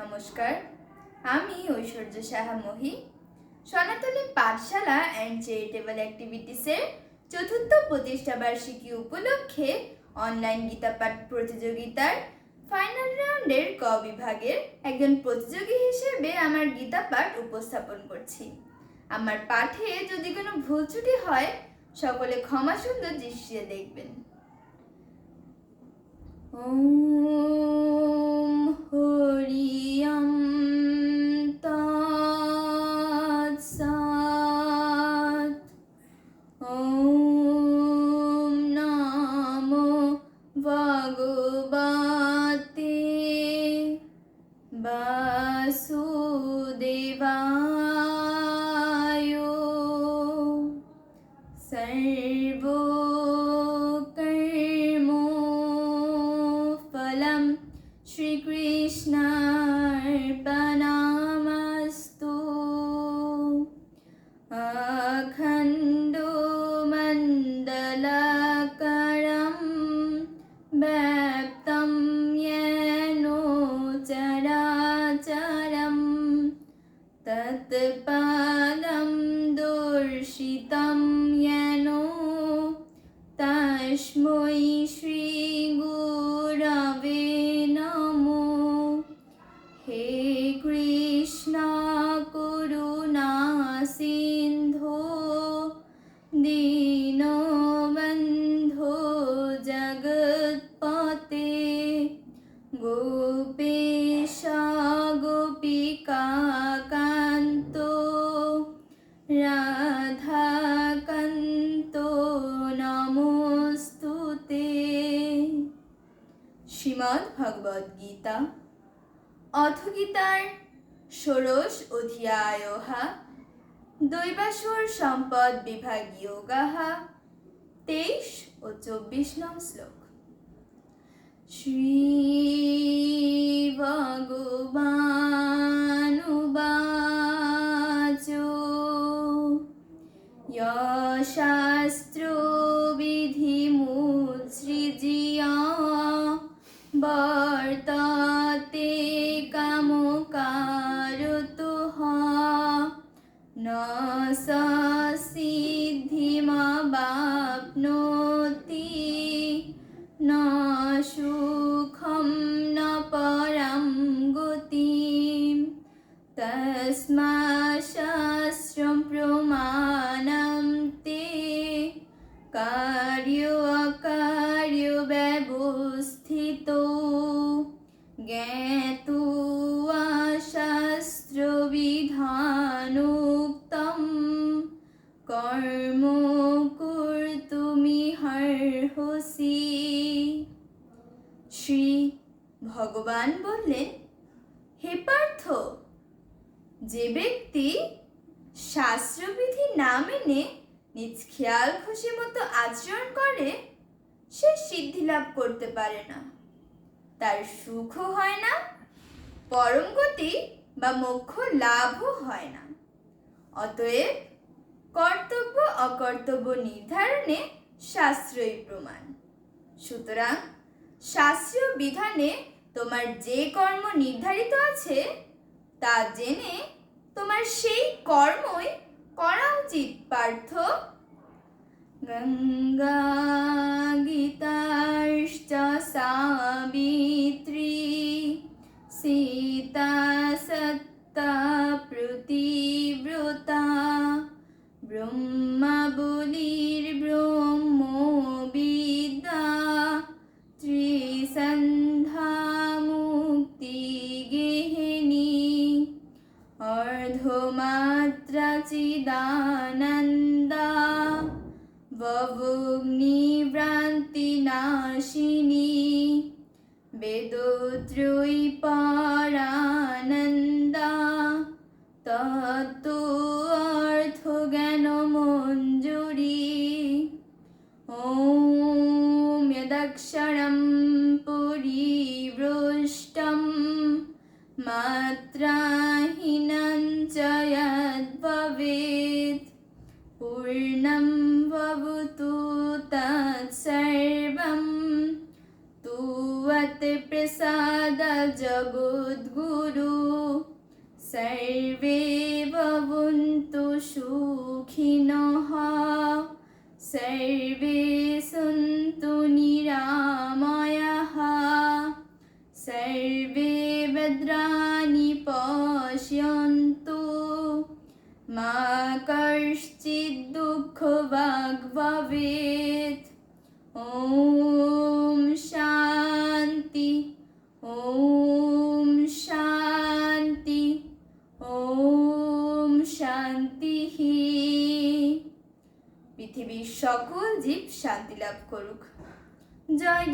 নমস্কার, আমি ঐশ্বর্য সাহা মহি। সনাতনী পাঠশালা অ্যান্ড চ্যারিটেবল অ্যাক্টিভিটিসের চতুর্থ প্রতিষ্ঠা বার্ষিকী উপলক্ষে অনলাইন গীতা পাঠ প্রতিযোগিতার ফাইনাল রাউন্ডের ক বিভাগের একজন প্রতিযোগী হিসেবে আমার গীতা পাঠ উপস্থাপন করছি। আমার পাঠে যদি কোনো ভুল ত্রুটি হয়, সকলে ক্ষমা সুন্দর দৃষ্টিতে দেখবেন। ॐ भगवते वासुदेवाय सर्वो তস্মৈ শ্রীগুরবে নম হে কৃষ্ণ করুণা সিন্ধো দীনবন্ধো জগৎপতে গোপেশ গোপিকা শ্রীমদ ভগবদ গীতা। অথ গীতার ষোড়শ অধিয়ায়হা দৈবাসুর সম্পদ বিভাগীয় গাহা তেইশ ও চব্বিশ নম শ্লোক। শ্রী ভগবানুবা শ্রী ভগবান বললেন, হে পার্থ, যে ব্যক্তি শাস্ত্রবিধি না মেনে নিজ খেয়াল খুশি মতো আচরণ করে, সে সিদ্ধি লাভ করতে পারে না। তার সুখও হয় না, পরম গতি বা মোক্ষ লাভও হয় না। অতএব কর্তব্য অকর্তব্য নির্ধারণে শাস্ত্রই প্রমাণ। সুতরাং শাস্ত্রীয় বিধানে তোমার যে কর্ম নির্ধারিত আছে, তা জেনে তোমার সেই কর্মই করা উচিত, পার্থ। গঙ্গা शुद्धमात्रचिदानन्दा वभुग्निभ्रान्तिनाशिनी वेदोत्रयीपारानन्दा तत्तु अर्थज्ञानमञ्जुरी ॐ यदक्षरम् यद्भवेत् पूर्णं भवतु तत्सर्वं तु वत् प्रसाद जगद्गुरु सर्वे भवन्तु सुखिनः सर्वे सन्तु निरामयाः सर्वे भद्राणि पश्यन्तु মা কশ্চিৎ দুঃখ বাগ ভবেত। ওম শান্তি ওম শান্তি ওম শান্তি পৃথিবীর সকল জীব শান্তি লাভ করুক। জয়